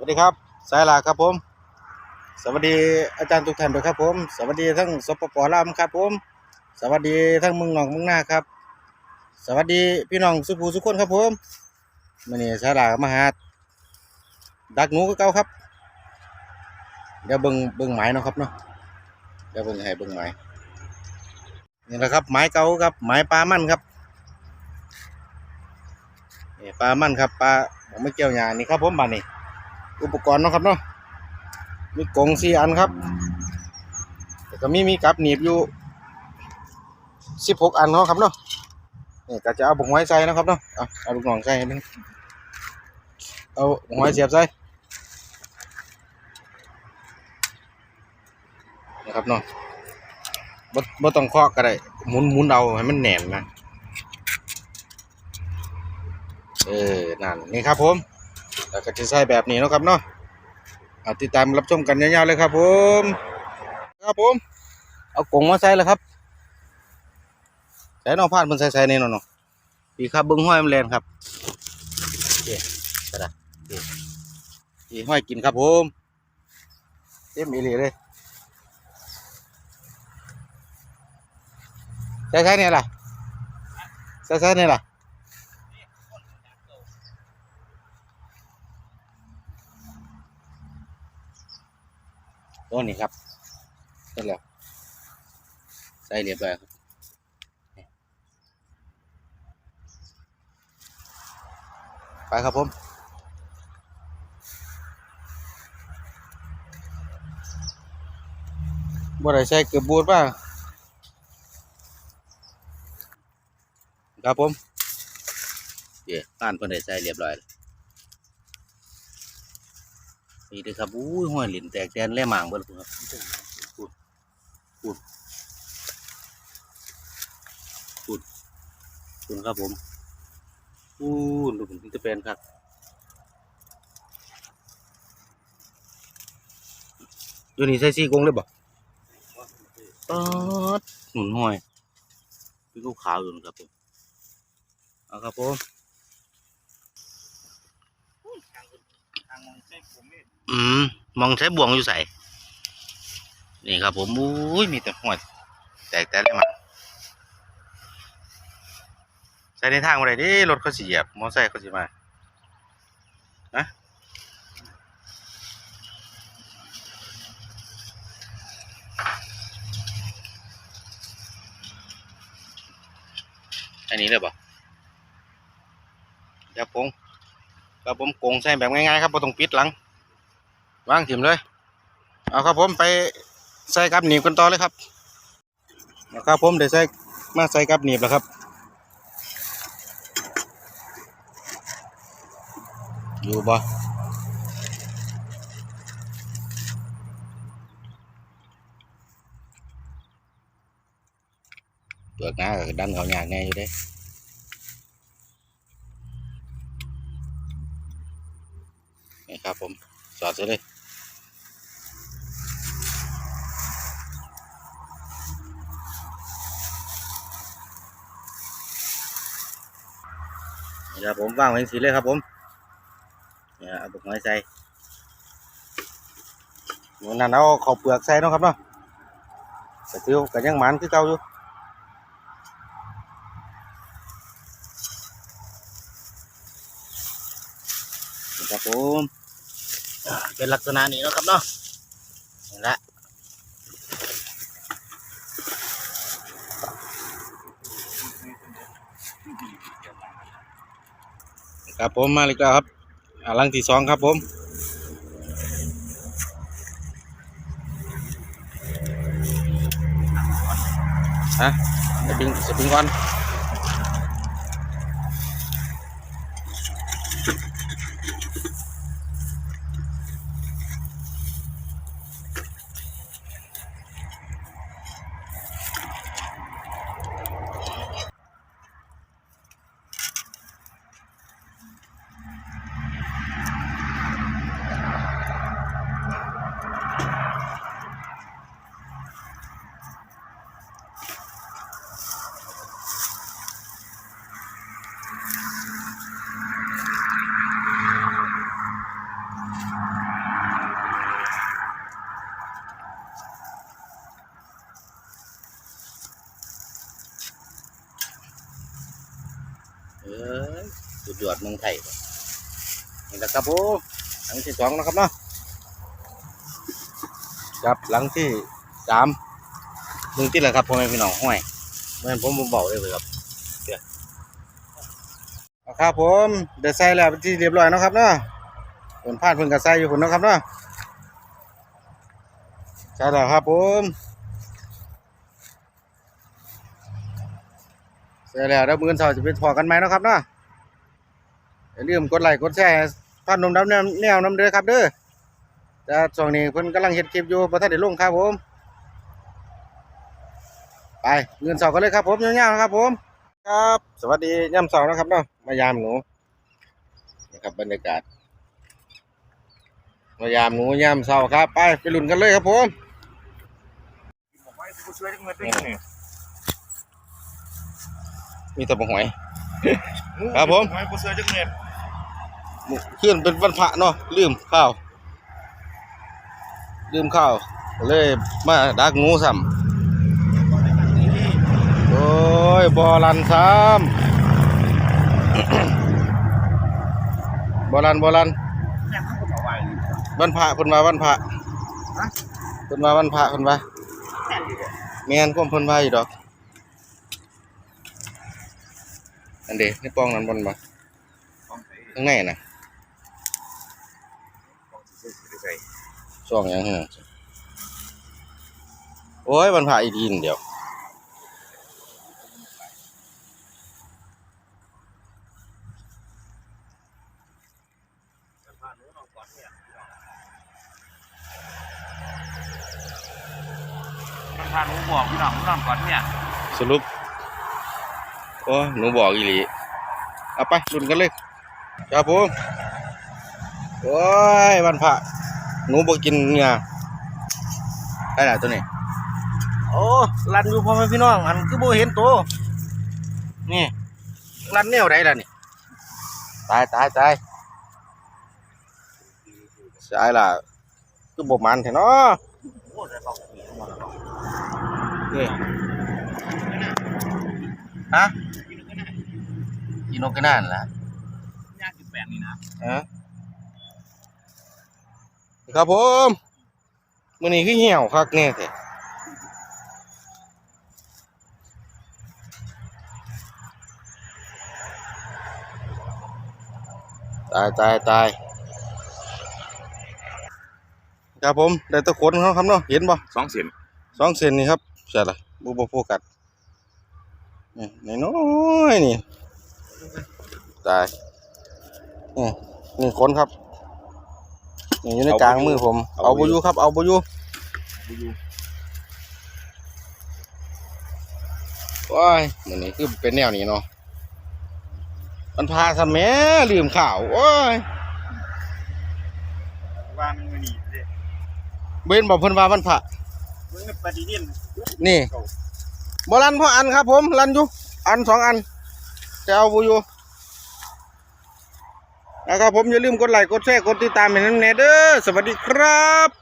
วัสดีครับ สายหลากครับผม สวัสดีอาจารย์ทุกท่านด้วยครับผม สวัสดีทั้งสปปลาวครับผม สวัสดีทั้งมืองนอกเมืองนาครับ สวัสดีพี่น้องสุภูสุขคนครับผมมื่อนี้สายหลากมาหาดักหนูก็เก่าครับ เดี๋ยวเบิ่งเบิ่งหมายเนาะครับเนาะ เดี๋ยวเบิ่งให้เบิ่งหมายนี่แหละครับหมายเก่าครับหมายปลามันครับนี่ปลามันครับปลาผมไม่เกี่ยวหยานี่ครับผมบานนี่ อุปกรณ์เนาะครับเนาะมีกงสี่อันครับแต่ก็มีมีกับหนีบอยู่สิบหกอันเนาะครับเนาะนี่ก็จะเอาบุกไว้ใส่เนาะครับเนาะเอาเอาลูกน้องใส่เอาบุกไว้เสียบใส่นะครับเนาะบ่บ่ต้องเคาะก็ได้หมุนหมุนเอาให้มันแน่นนะเออนั่นนี่ครับผม แล้วก็จะใส่แบบนี้นะครับเนาะเอาติดตามรับชมกันยาวๆเลยครับผมครับผม เอากรงมาใส่แล้วครับใส่นอพาดมันใส่ใส่นี่นาะเนาะปีครับเบิ้งห้อยมันแลนครับโอเคกระดาษปีห้อยกินครับผมเต็มอีหลีเลยใส่ใส่เนี่ยล่ะใส่ใส่เนี่ยล่ะ โอ้นี่ครับเสร็จแล้วใส่เรียบร้อยครับไปครับผมบ่ได้ใส่เกือบบูดป่ะครับผมเดี๋ยวผ่านเพิ่นได้ใส่เรียบร้อยแล้ว นี่เด้อครับอุ้ยห้อยหลินแตกแดนแล่หมางเบิดแล้วครับพูดพูดพูดพูดครับผมอู้ดูผมจะเป็นครับอยู่นี่ใส่ซี่กรงเลยบ่ปอดหนุนห้อยพี่ลูกขาวอยู่นะครับผมเอาครับผม อืมมองใช้บ่วงอยู่ใส่นี่ครับผมอุ้ยมีแต่หัวแตกแต่เลยมาใส่ในทางอะไรดิรถเขาเหยียบมอไซค์เขาสิมานะอันนี้เลยบ่เดี๋ยวผมครับผมโกงใส่แบบง่ายๆครับบ่ต้องปิดหลัง วางถิ่มเลย เอาครับผมไปใส่กับหนีบกันต่อเลยครับเอาครับผมเดี๋ยวใส่มาใส่กับหนีบแล้วครับอยู่บ่เปลือกหน้าก็ดันเขาอย่างแน่อยู่เด้นี่ครับผม สอดซะเลย นี่ครับผมวางไว้สีเลยครับผมเนี่ยเอาบุกไม้ใส่หนูนั่นเอาขาวเปลือกใส่เนาะครับเนาะแต่ติวก็ยังหมันคือเก่าอยู่ครับผมเป็นลักษณะนี้เนาะครับเนาะนี่แหละ ครับผมมาอีกแล้วครับอลังที่สองครับผมฮะสปริงสปริงก่อน ออสุดยอดเมืองไทยนี่แหละครับผมหลังที่สองนะครับเนาะครับหลังที่สามมึงที่แหละครับพ่อแม่พี่น้องห้วยเมื่อผมผมบอกเลยเลยครับเดี๋ยวเอาครับผมเดี๋ยวใส่แล้วเป็นที่เรียบร้อยนะครับเนาะผลพลาดเพิ่งกับใส่อยู่ผลนะครับเนาะใช่แล้วครับผม ใส่แล้วแล้วมือเสาร์จะไปถอกันไหมนะครับเนาะอย่าลืมกดไลค์กดแชร์พันนมน้ำแนวแนวน้ำเด้อครับเด้อแต่ช่วงนี้เพิ่นกำลังเฮ็ดคลิปอยู่บ่ทันได้ลงครับผม ไปเงินเสาร์กันเลยครับผมยาวๆนะครับผม ครับ สวัสดีย่ำเสาร์นะครับเนาะมายามหนูนะครับบรรยากาศมายามหนูยามเสาครับ ไปไปลุ้นกันเลยครับผม บอกว่ากูช่วยทั้งห มดด้วยกันเนี่ยมีแต่บหอย ครับผมให้กูช่วยทั้งเม็ดขึ้นเป็นวันพระเนาะลืมข้าวลืมข้าวเลยมาดักงูซ้ำโอ้ยบอลันซ้ำบอลันบอลันยังเขาบอกไว้วันพระเพิ่นว่าวันพระเพิ่นว่าวันพระเพิ่นว่าแม่นความเพิ่นว่าอยู่ดอก อันเด้ในปองนั้นบ่นบ่ต้องใส่ข้างในน่ะต้องใส่ใส่ช่วงหยังเหรอโอ้ยวันพระอีกทีนเดียวผ่านนู้นเอาก่อนเนี่ยมันผ่านนู้นบอกพี่น้องพี่น้องก่อนเนี่ยสรุป โอ้หนูบอกอีหลีเอาไปลุ้นกันเลยครับผมโอ้ยวันพระหนูบ่กินเนื้อได้แล้วตัวนี้โอ้รันอยู่พ่อแม่พี่น้องอันคือบ่เห็นตัวนี่รันแนวใดล่ะนี่ตายตายตายสายล่ะคือบ่มันแท้เนาะนี่ฮะ นนกกระนานล่ะยากจุดแปดนี่นะฮะครับผมมื้อนี้คือเหี่ยวคักแน่แท้ตายตายตายครับผมได้ตะขนเขาครับเนาะเห็นบ่สองเสียนสองเซนนี่ครับใช่ละบูบโฟกัสนี่น้อยๆนี่ ตายนี่นี่คนครับนี่อยู่ในกลางมือผม เอาบุยูครับ เอาบุยูดูอยู่ว้ายมันนี่คือเป็นแนวนี้เนาะมันพาสแมัลืมข่าวโอ้ยว่ามันไม่หนีเลยเบนบอกเพิ่นว่ามันพระมึงปฏิทินนี่บรันพ่ออันครับผมรันอยู่อันสองอัน จะเอาบุยูนะครับผมอย่าลืมกดไลค์กดแชร์กดติดตามให้น้ำเนเด้อสวัสดีครับ